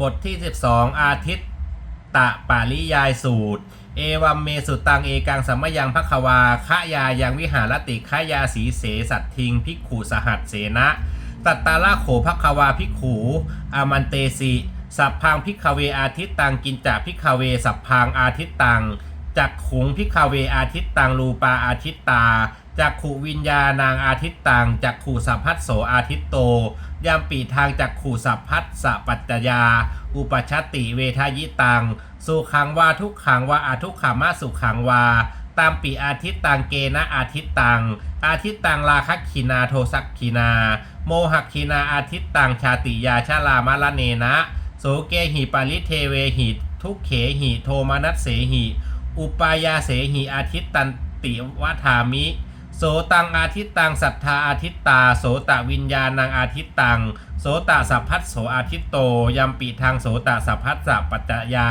บทที่ 12 อาทิตตะปาริยายสูตร เอวัมเมสุตังเอกังสัมมยังพักวาขะยายังวิหารติขะยาสีเสสัตทิงพิกขุสหัสเสนะตัตตาลโขพักวาพิกขูอามันเตสิสัพพังพิกขเวอาทิตตังกินจะพิกขเวสัพพังอาทิตตังจักขุงพิกขเวอาทิตตังรูปาอาทิตตา จักขุวิญญาณางอาทิตตังจักขุสัพพัสโสอาทิตโตยามปีทางจักขุสัพพัสสะปัจจยา อุปชตติเวทายิตัง สุขังวาทุกขังวาอาทุกขามาสุขังวา ตามปีอาทิตตังเกนะอาทิตตัง อาทิตตังราคคขีนาโทสักขีนา โมหักขีนาอาทิตตังชาติยาชาลามะละเนนะโสเกหิปาริเทเวหิทุกเขหิโทมานัสเสหิ อุปายาเสหิอาทิตตันติวัฏามิ โสตังอาทิตตังสัทธาอาทิตตา โสตวิญญาณังอาทิตตัง โสตสัพพัสโสอาทิตโตยัมปีทางโสตสัพพัสสะปัจจยา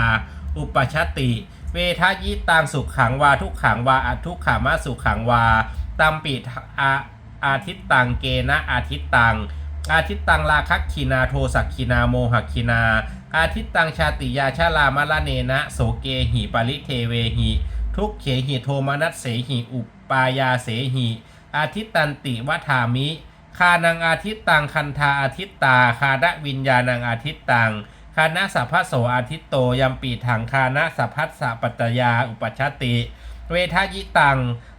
อุปชตติ เวทายิตังสุขขังวาทุกขังวาอทุกขามาสุขขังวาตัมปีอาอาทิตตังเกนะอาทิตตัง อาทิตตังราคัคคีนาโทสักคีนาโมหักคีนา อาทิตตังชาติยาชาลามะละเนนะ โสเกหิปริเทเวหิ ทุกเขหิโทมนัสเสหิอุป ปายาเสหิ อาทิตตันติวัฏามิ คานังอาทิตตังคันธาอาทิตตา คาดะวิญญาณังอาทิตตัง คานะสัพพะโสอาทิตโตยัมปีถังคานะสัพพัสสะปัจจยาอุปชตติ เวทายิตัง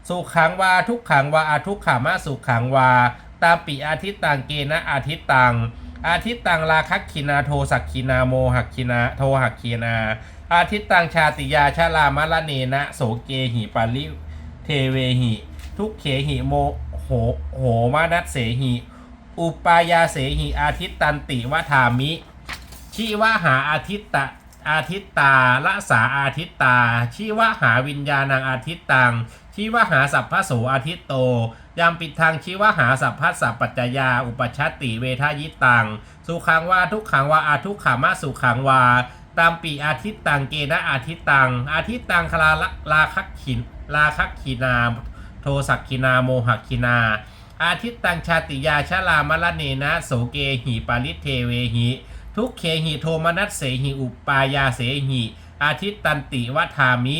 สุขังวาทุกขังวาอาทุกขามาสุขังวา ตามปีอาทิตตังเกนะอาทิตตัง อาทิตตังราคัคคินาโทสักคินาโมหักคินาโทหักคินาอาทิตตังชาติยาชาลามะละเนนะโสเกหิปาริ เทเวหิ ทุกเขหิโมโหโหมานัสเสหิ อุปายาเสหิอาทิตตันติวัฏามิ ชีวะหาอาทิตตะอาทิตตาละสาอาทิตตา ชีวะหาวิญญาณังอาทิตตัง ชีวะหาสัพพะโสอาทิตโตยามปิดทางชีวหาสัพพัสสะปัจจยา อุปชตติเวทายิตัง สุขังวาทุกขังวาอาทุกขามาสุขังวา ตามปีอาทิตตังเกณะอาทิตตัง อาทิตตังคลาละลาคักขินลาคักขีนา โทสักขินาโมหักขินา อาทิตตังชาติยาชลามะละเนนะโสเกหิปาริเทเวหิ ทุกเขหิโทมนัสเสหิอุปายาเสหิ อาทิตตันติวัฏามิ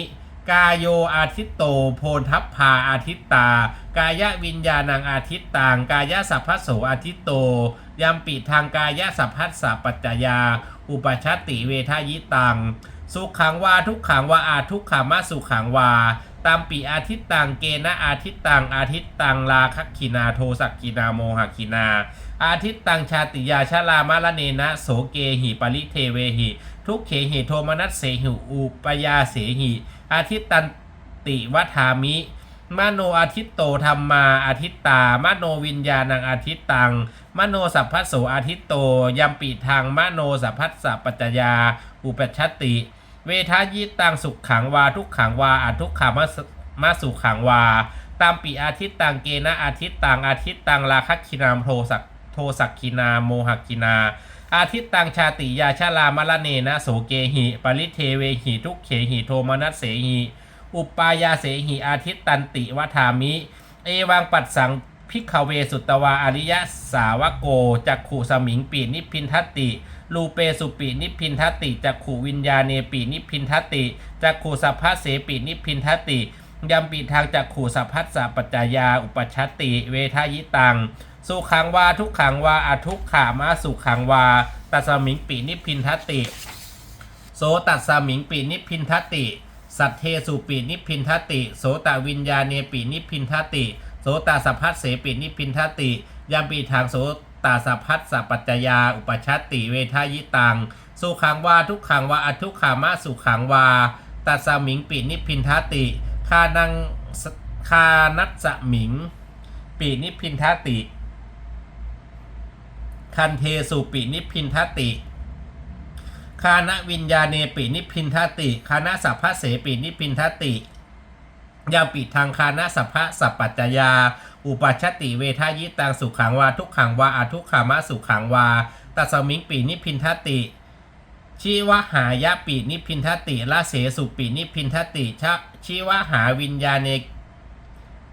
กาโยอาทิตโตโพนทัพพาอาทิตตา กายวิญญาณังอาทิตตังกายสัพพโสอาทิตโต ยัมปิทางกายะสัพพัสสะปัจจยา อุปชตติเวทายิตัง สุขังวาทุกขังวาอาทุกขามาสุขังวา ตามปีอาทิตตังเกณะอาทิตตังอาทิตตังลาคขินาโทสักคินาโมหคินา อาทิตตังชาติยาชาลามะละเนนะโสเกหิปริเทเวหิ ทุกเขหิโทมนัสเสหิอุปยาเสหิ อาทิตตันติวัฏามิมโนอาทิตโตธรรมาอาทิตตามโนวิญญาณังอาทิตตัง มโนสัพพะโสอาทิตโตยัมปีทางมโนสัพพัสสะปัจจยา อุปชติ เวทายิตังสุขขังวาทุกขังวาอาทุกขามาสมาสุขังวา ตามปีอาทิตตังเกณะอาทิตตังอาทิตตังราคคินามโทสักโทสักคินาโมหกคินา อาทิตตังชาติยาชาลามะละเนนะโสเกหิ ปริเทเวหิทุกเขหิโทมนัสเสหิ อุปายาเสหิอาทิตตันติวัามิ เอวังปัดสัง พิกขเวสุตตวาอริยสาวโกจักขู่สมิงปีนิพินทติลูเปสุปีนิพินทติจักขู่วิญญาเนปีนิพินทติจักขู่สัพพะเสปีนิพินทติยัมปีทางจักขู่สัพพัสสะปัจจายาอุปชตติ เวทายิตัง สุขังวาทุกขังวาอทุกขามาสุขังวาตัสมิงปีนิพินทติ โสตัสมิงปีนิพินทติ สัทเทสุปีนิพินทติ โสตวิญญาเนปีนิพินทติ สตสัพพัสเสปีนิพินทัตติยามปีทางโสตสัพพัสสะปัจจยา อุปชัตติเวทายิตังสุขังวาทุกขังวาอทุกขามาสุขังวาตัสมิงปีนิพินทัตติคานังคานัสสมิงปีนิพินทัตติ คันเทสุปีนิพินทัตติคานะวิญญาเนปินิพินทัตติคานะสัพพะเสปินิพพินทัตติ ยาปิดทางคานะสัพพะสัพปัจจยา อุปัชติเวทายิตังสุขังวาทุกขังวาอาทุกขามะสุขังวาตัสมิงปีนิพินทติชีวหายะปีนิพินทติละเสสุปีนิพินทติชะชีวหาวิญญาเน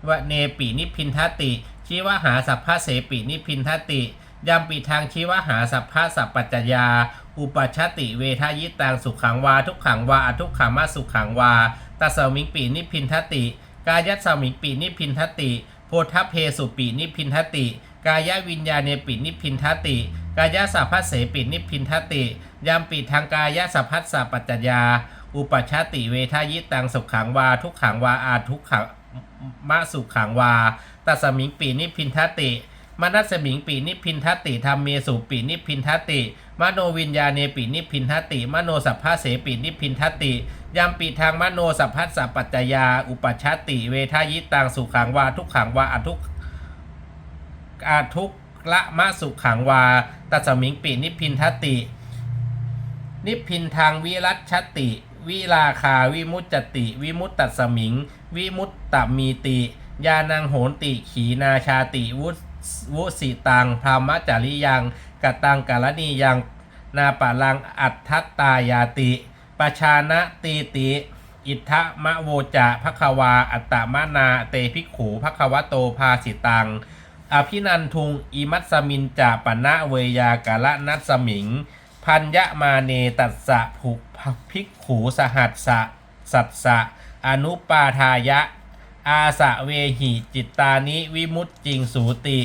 วเนปีนิพินทติ ชีวหาสัพพะเสปีนิพินทติยามปีทางชีวหาสัพพะสัพปัจจยา อุปชชติเวทายิตังสุขังวาทุกขังวาอทุกขามาสุขังวา ตัสมิงปีนิพินทติ กายัสสมิงปีนิพินทติ โพธเพสุปีนิพินทติ กายวิญญาเนปินิพินทติ กายสัพพเสปินิพินทติยามปีทางกายสัพพัสสะปัจจยา อุปชชติเวทายิตังสุขังวา ทุกขังวาอาทุกขังมะสุขังวาตัสมิงปีนิพินทติมนัสสมิงปีนิพินทติธรรมเมสุปีนิพินทติ มโนวิญญาเนปีนิพินทติ มโนสัพพะเสปีนิพินทติ ยามปีทางมโนสัพพัสสะปัจจยา อุปชชติ เวทายิตังสุขังวาทุกขังวาอทุกอาทุกละมะสุขังวาตัสมิงปีนิพินทติ นิพินทางวิรัตชติ วิราคาวิมุตจติ วิมุตตัสมิง วิมุตตมีติยานังโหนติขีนาชาติวุสวุสิตังพรามจาริยังกตังกาลนียัง นาปะลังอัตทัตตายาติ ปชานะตีติ อิทธะมะโวจะภควา อัตตมะนา เตภิกขูภควโตภาสิตัง อภินันทุงอิมัตสมินจาปณะเวยากาละนัสมิง พัญญมาเนตัสสะภุภิกขูสหัสสะสัสสะ อนุปาทายะ อาสะเวหิจิตตานิวิมุตติงสูติ